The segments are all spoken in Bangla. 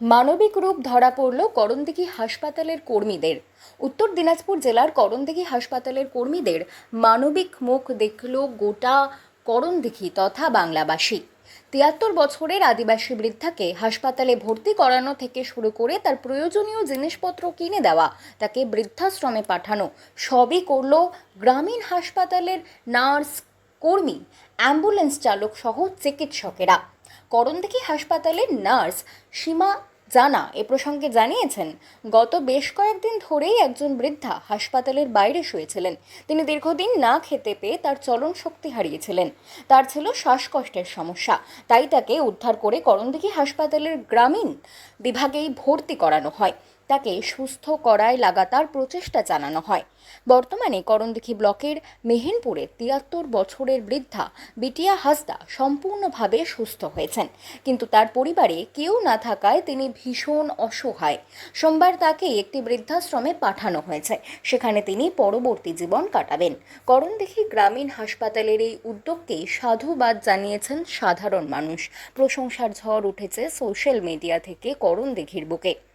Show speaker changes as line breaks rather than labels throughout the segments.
মানবিক রূপ ধরা পড়ল করণদিঘি হাসপাতালের কর্মীদের। উত্তর দিনাজপুর জেলার করণদিঘি হাসপাতালের কর্মীদের মানবিক মুখ দেখল গোটা করণদিঘি তথা বাংলাবাসী। তিয়াত্তর বছরের আদিবাসী বৃদ্ধাকে হাসপাতালে ভর্তি করানো থেকে শুরু করে তার প্রয়োজনীয় জিনিসপত্র কিনে দেওয়া, তাকে বৃদ্ধাশ্রমে পাঠানো, সবই করল গ্রামীণ হাসপাতালের নার্স কর্মী, অ্যাম্বুলেন্স চালক সহ চিকিৎসকেরা। করণদিঘি হাসপাতালের নার্স সীমা জানা এ প্রসঙ্গে জানিয়েছেন, গত বেশ কয়েকদিন ধরেই একজন বৃদ্ধা হাসপাতালের বাইরে শুয়েছিলেন। তিনি দীর্ঘদিন না খেতে পেয়ে তার চলন শক্তি হারিয়েছিলেন। তার ছিল শ্বাসকষ্টের সমস্যা। তাই তাকে উদ্ধার করে করণদিঘি হাসপাতালের গ্রামীণ বিভাগেই ভর্তি করানো হয়। তাকে সুস্থ করায় লাগাতার প্রচেষ্টা চালানো হয়। বর্তমানে করণদিঘি ব্লকের মেহেনপুরে তিয়াত্তর বছরের বৃদ্ধা বিটিয়া হাসদা সম্পূর্ণভাবে সুস্থ হয়েছেন। কিন্তু তার পরিবারে কেউ না থাকায় তিনি ভীষণ অসহায়। সোমবার তাকে একটি বৃদ্ধাশ্রমে পাঠানো হয়েছে। সেখানে তিনি পরবর্তী জীবন কাটাবেন। করণদিঘি গ্রামীণ হাসপাতালের এই উদ্যোগকে সাধুবাদ জানিয়েছেন সাধারণ মানুষ। প্রশংসার ঝড় উঠেছে সোশ্যাল মিডিয়া থেকে করণদিঘির বুকে।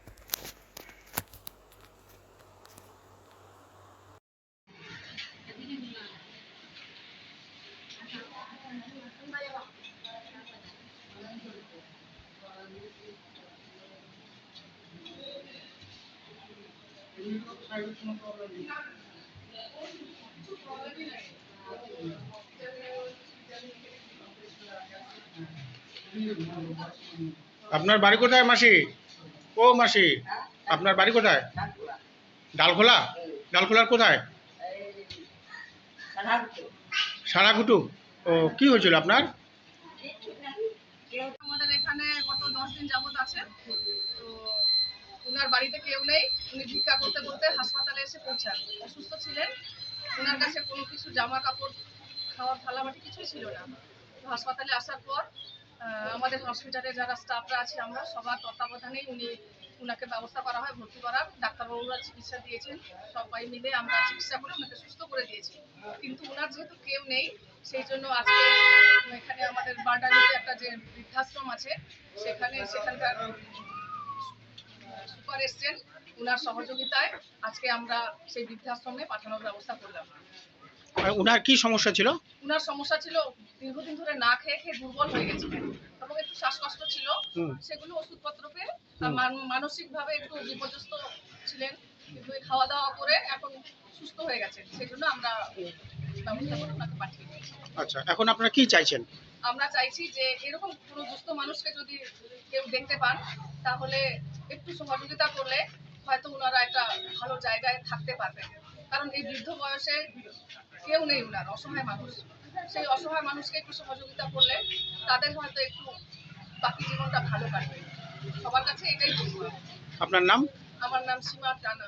আপনার বাড়ি কোথায়, মাসি? ও, মাসি, আপনার বাড়ি কোথায়? ডালখোলা? ডালখোলার কোথায়? সারাকুটু ও, কি হয়েছিল আপনার?
আমাদের এখানে গত দশ দিন যাবত আছে। বাড়িতে কেউ নেই, উনি ভিক্ষা করতে করতে হাসপাতালে এসে পৌঁছান। অসুস্থ ছিলেন ওনার কাছে কোনো কিছু জামা কাপড় খাওয়ার থালাবাটি কিছুই ছিল না। হাসপাতালে আসার পর আমাদের হসপিটালে যারা স্টাফরা আছে, আমরা সবার তত্ত্বাবধানেই উনি ওনাকে ব্যবস্থা করা হয়, ভর্তি করার। ডাক্তারবাবুরা চিকিৎসা দিয়েছেন, সবাই মিলে আমরা চিকিৎসা করে ওনাকে সুস্থ করে দিয়েছি। কিন্তু ওনার যেহেতু কেউ নেই, সেই জন্য আজকে এখানে আমাদের বার্ডানিতে একটা যে বৃদ্ধাশ্রম আছে, সেখানে সেখানকার সুপার এসছেন ওনার সহযোগিতায় আজকে আমরা সেই বৃদ্ধাশ্রমে পাঠানোর ব্যবস্থা করলাম।
ওনার কি সমস্যা ছিল?
ওনার সমস্যা ছিল দীর্ঘদিন ধরে না খেয়ে খেয়ে দুর্বল হয়ে গেছিলেন এবং একটু শ্বাসকষ্ট ছিল। সেগুলো ওষুধপত্র পেয়ে মানসিক ভাবে একটু বিপর্যস্ত ছিলেন। কিন্তু খাওয়া দাওয়া করে এখন সুস্থ হয়ে গেছেন। সেই জন্য আমরা ব্যবস্থা করে ওনাকে পাঠিয়ে দিয়েছি।
আচ্ছা এখন আপনারা কি চাইছেন?
আমরা চাইছি যে এরকম কোনো দুস্থ মানুষকে যদি কেউ দেখতে পান তাহলে একটু সহযোগিতা করলে হয়তো ওনারা একটা ভালো জায়গায় থাকতে পারবেন। কারণ এই বৃদ্ধ বয়সে কেউ নেই ওনার অসহায় মানুষ। সেই অসহায় মানুষকে একটু সহযোগিতা করলে তাদের হয়তো একটু বাকি জীবনটা ভালো কাটবে। সবার কাছে এটাই
আপনার নাম?
আমার নাম সীমা রানা।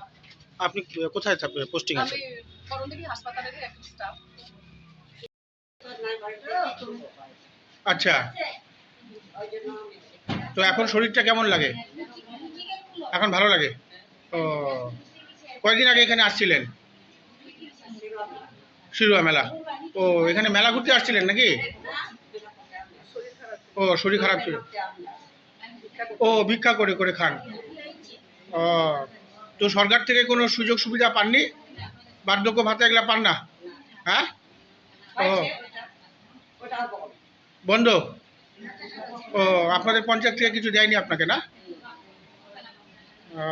আপনি কোথায় পোস্টিং আছে।
আমি করণদিঘি হাসপাতালেরই একজন স্টাফ
আচ্ছা। তো এখন শরীরটা কেমন লাগে? এখন ভালো লাগে? ও। কয়েকদিন আগে এখানে আসছিলেন? শিরুয়া মেলা। ও, এখানে মেলা ঘুরতে আসছিলেন নাকি? ও, শরীর খারাপ ছিল। ও, ভিক্ষা করে করে খান। ও, তো সরকার থেকে কোনো সুযোগ সুবিধা পাননি? বার্ধক্য ভাতা এগুলা পান না? হ্যাঁ? ও। বন্ধ? ও আপনাদের পঞ্চায়েত থেকে কিছু দেয়নি আপনাকে না? ও।